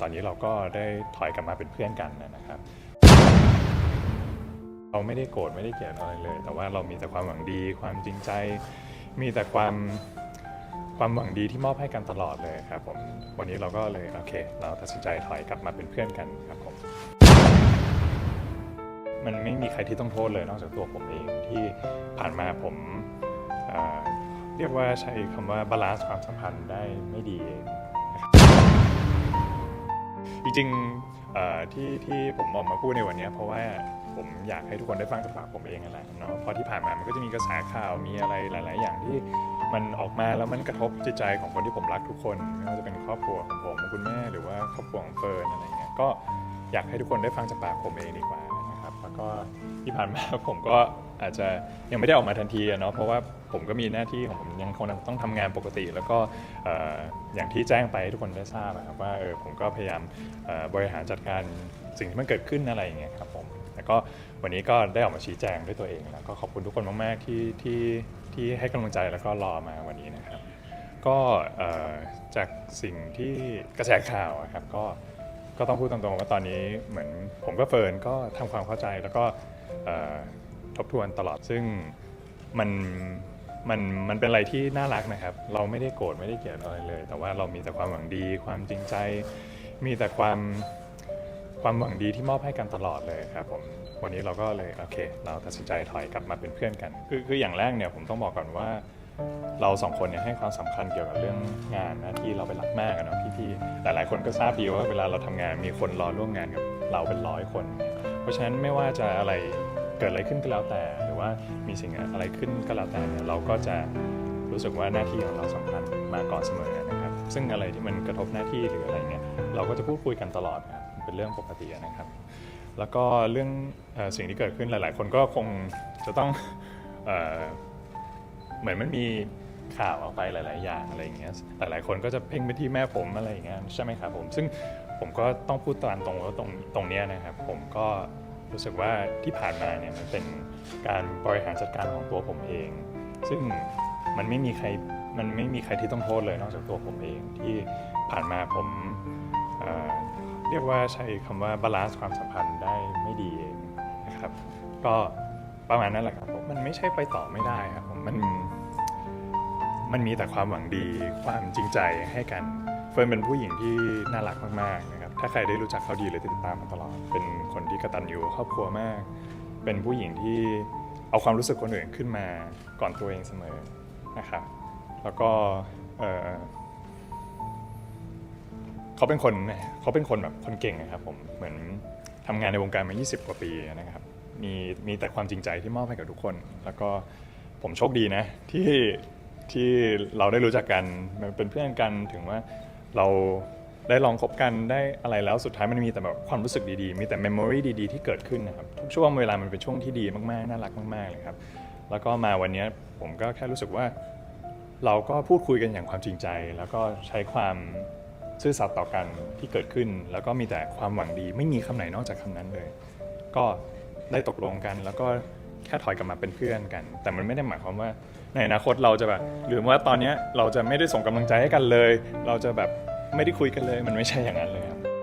ตอนนี้เราก็ได้ถอยกลับมาเป็นเพื่อนกันนะครับ เราไม่ได้โกรธไม่ได้เกลียดอะไรเลย แต่ว่าเรามีแต่ความหวังดี ความจริงใจ มีแต่ความความหวังดีที่มอบให้กันตลอดเลยครับผมวันนี้เราก็เลยโอเค เราตัดสินใจถอยกลับมาเป็นเพื่อนกันครับผมมันไม่มีใครที่ต้องโทษเลยนอกจากตัวผมเองที่ผ่านมาผมเรียกว่าใช้คำว่าบาลานซ์ความสัมพันธ์ได้ไม่ดีเอง จริงๆที่ที่ผมออกมาพูดในวันนี้เพราะว่าผมอยากให้ทุกคนได้ฟังจากปากผมเองนั่นแหละเนาะพราะที่ผ่านมามันก็จะมีกระแสข่าวมีอะไรหลาย ๆ อย่างที่มันออกมาแล้วมันกระทบจิตใจของคนที่ผมรักทุกคนไม่ว่าจะเป็นครอบครัวของผมคุณแม่หรือว่าครอบครัวของเฟิร์นอะไรเงี้ยก็อยากให้ทุกคนได้ฟังจากปากผมเองดีกว่านะครับแล้วก็ที่ผ่านมาผมก็อาจจะยังไม่ได้ออกมาทันทีเนาะเพราะว่า ผมก็มีหน้าที่ของผมยังคงต้องทำงานปกติ แล้วก็เอ่ออย่างที่แจ้งไปให้ทุกคนได้ทราบอะครับว่าเออผมก็พยายามเอ่อบริหารจัดการสิ่งที่มันเกิดขึ้นอะไรอย่างเงี้ยครับผมแล้วก็วันนี้ก็ได้ออกมาชี้แจงด้วยตัวเองแล้วก็ขอบคุณทุกคนมากๆที่ที่ที่ให้กำลังใจแล้วก็รอมาวันนี้นะครับ ก็เอ่อจากสิ่งที่กระแสข่าวอะครับก็ก็ต้องพูดตรงๆว่าตอนนี้เหมือนผมก็เฟิร์นก็ทำความเข้าใจแล้วก็เอ่อทบทวนตลอดซึ่งมัน มันมันเป็นอะไรที่น่ารักนะครับ เราไม่ได้โกรธไม่ได้เกลียดอะไรเลย แต่ว่าเรามีแต่ความหวังดี ความจริงใจ มีแต่ความความหวังดีที่มอบให้กันตลอดเลยครับผมวันนี้เราก็เลยโอเค เราตัดสินใจถอยกลับมาเป็นเพื่อนกัน คือคืออย่างแรกเนี่ยผมต้องบอกก่อนว่า เราสองคนเนี่ยให้ความสำคัญเกี่ยวกับเรื่องงานหน้าที่เราเป็นหลักมากอะเนาะพี่ๆหลายๆ คนก็ทราบดีว่าเวลาเราทำงานมีคนรอร่วมงานกับเราเป็นร้อยคน เพราะฉะนั้นไม่ว่าจะอะไรเกิดอะไรขึ้นก็แล้วแต่ รือว่ามีสิ่งอะไรขึ้นก็แล้วแต่เนี่ยเราก็จะรู้สึกว่าหน้าที่ของเราสำคัญมาก่อนเสมอนะครับ ซึ่งอะไรที่มันกระทบหน้าที่หรืออะไรเนี่ยเราก็จะพูดคุยกันตลอดครับเป็นเรื่องปกตินะครับ แล้วก็เรื่องอสิ่งที่เกิดขึ้นหลาย ๆ คนก็คงจะต้องเอเหมือนมันมีข่าวออกไปหลาย ๆ อย่างอะไรอย่างเงี้ยหลายๆคนก็จะเพ่งไปที่แม่ผมอะไรอย่างเงี้ยใช่ไหมครับผมซึ่งผมก็ต้องพูดตามตรงว่าตรงตรงเนี้ยนะครับ ผมก็ รู้สึกว่าที่ผ่านมาเนี่ยมันเป็นการบริหารจัดการของตัวผมเอง ซึ่งมันไม่มีใครมันไม่มีใครที่ต้องโทษเลยนอกจากตัวผมเองที่ผ่านมาผมเเรียกว่าใช้คำว่าบาลานซ์ความสัมพันธ์ได้ไม่ดีเองนะครับ ก็ประมาณนั้นแหละครับมันไม่ใช่ไปต่อไม่ได้ครับมมันมันมีแต่ความหวังดีความจริงใจให้กันเฟิร์นเป็นผู้หญิงที่น่ารักมากๆนะครับ ถ้าใครได้รู้จักเขาดีหรือติดตามมาตลอด เป็นคนที่กระตัญญูครอบครัวมาก เป็นผู้หญิงที่เอาความรู้สึกคนอื่นขึ้นมาก่อนตัวเองเสมอนะครับ แล้วก็เออเขาเป็นคนเขาเป็นคนแบบคนเก่งนะครับผมเหมือนทำงานในวงการมา 20 กว่าปีนะครับ มีมีแต่ความจริงใจที่มอบให้กับทุกคน แล้วก็ผมโชคดีนะที่ที่เราได้รู้จักกันเป็นเพื่อนกันถึงว่าเรา ได้ลองคบกันได้อะไรแล้วสุดท้ายมันมีแต่แบบความรู้สึกดีๆ มีแต่เมมโมรีดีๆ ที่เกิดขึ้นนะครับทุกช่วงเวลามันเป็นช่วงที่ดีมากๆ น่ารักมากๆเลยครับ แล้วก็มาวันนี้ผมก็แค่รู้สึกว่า เราก็พูดคุยกันอย่างความจริงใจ แล้วก็ใช้ความซื่อสัตย์ต่อกันที่เกิดขึ้น แล้วก็มีแต่ความหวังดี ไม่มีคำไหนนอกจากคำนั้นเลย ก็ได้ตกลงกันแล้วก็แค่ถอยกลับมาเป็นเพื่อนกัน แต่มันไม่ได้หมายความว่าในอนาคตเราจะแบบหรือว่าตอนนี้เราจะไม่ได้ส่งกำลังใจให้กันเลย เราจะแบบ ไม่ได้คุยกันเลยมันไม่ใช่อย่างนั้นเลยครับ